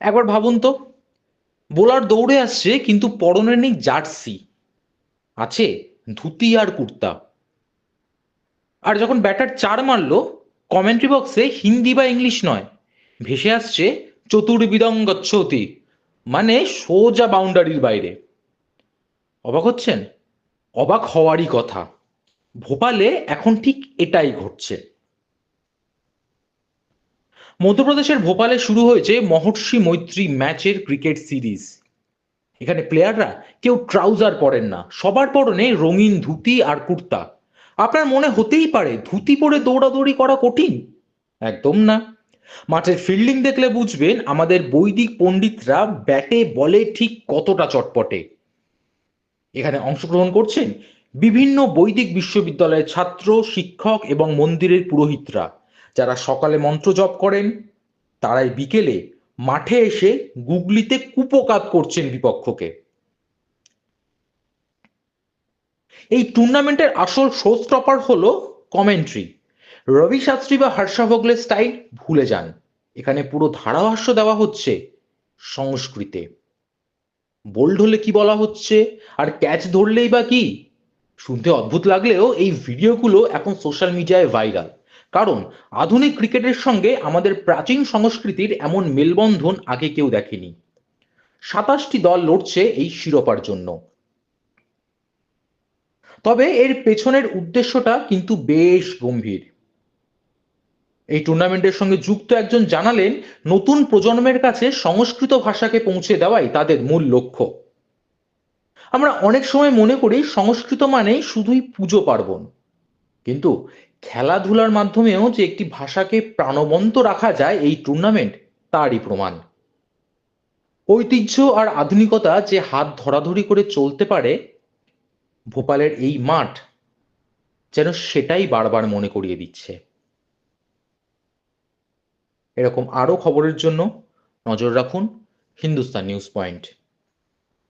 একবার ভাবুন তো। বোলার দৌড়ে আসছে, কিন্তু পরনে নেই জার্সি। আছে ধুতি আর কুর্তা। আর যখন ব্যাটার চার মারলো কমেন্ট্রি বক্সে হিন্দি বা ইংলিশ নয়। ভেসে আসছে চতুর্বিদং গচ্ছতি মানে সোজা বাউন্ডারির বাইরে। অবাক হচ্ছেন? অবাক হওয়ারই কথা। ভোপালে এখন ঠিক এটাই ঘটছে। মধ্যপ্রদেশের ভোপালে শুরু হয়েছে মহর্ষি মৈত্রী ম্যাচের ক্রিকেট সিরিজ। এখানে প্লেয়াররা কেউ ট্রাউজার পরেন না। সবার পরনে রঙিন ধুতি আর কুর্তা। আপনার মনে হতেই পারে, ধুতি পরে দৌড়াদৌড়ি করা কঠিন? একদম না। মাঠের ফিল্ডিং দেখলে বুঝবেন, আমাদের বৈদিক পণ্ডিতরা ব্যাটে, বলে ঠিক কতটা চটপটে। এখানে অংশগ্রহণ করছেন বিভিন্ন বৈদিক বিশ্ববিদ্যালয়ের ছাত্র, শিক্ষক এবং মন্দিরের পুরোহিতরা। যারা সকালে মন্ত্র জপ করেন, তারাই বিকেলে মাঠে এসে গুগলিতে কুপকাত করছেন বিপক্ষকে। এই টুর্নামেন্টের আসল শো স্টপার হলো কমেন্ট্রি রবি শাস্ত্রী বা হর্ষা ভোগলের স্টাইল ভুলে যান। এখানে পুরো ধারাভাষ্য দেওয়া হচ্ছে সংস্কৃতে। বোল্ড হলে কি বলা হচ্ছে? আর ক্যাচ ধরলেই বা কি? শুনতে অদ্ভুত লাগলেও এই ভিডিওগুলো এখন সোশ্যাল মিডিয়ায় ভাইরাল কারণ আধুনিক ক্রিকেটের সঙ্গে আমাদের প্রাচীন সংস্কৃতির এমন মেলবন্ধন আগে কেউ দেখেনি। সাতাশটি দল লড়ছে এই শিরোপার জন্য। তবে এর পেছনের উদ্দেশ্যটা কিন্তু বেশ গম্ভীর। এই টুর্নামেন্টের সঙ্গে যুক্ত একজন জানালেন, নতুন প্রজন্মের কাছে সংস্কৃত ভাষাকে পৌঁছে দেওয়াই তাদের মূল লক্ষ্য। আমরা অনেক সময় মনে করি সংস্কৃত মানেই শুধুই পুজো পার্বণ। কিন্তু খেলাধুলার মাধ্যমেও যে একটি ভাষাকে প্রাণবন্ত রাখা যায় এই টুর্নামেন্ট তারই প্রমাণ। ঐতিহ্য আর আধুনিকতা যে হাত ধরাধরি করে চলতে পারে, ভোপালের এই মাঠ যেন সেটাই বারবার মনে করিয়ে দিচ্ছে। এরকম আরও খবরের জন্য নজর রাখুন হিন্দুস্তান নিউজ পয়েন্ট।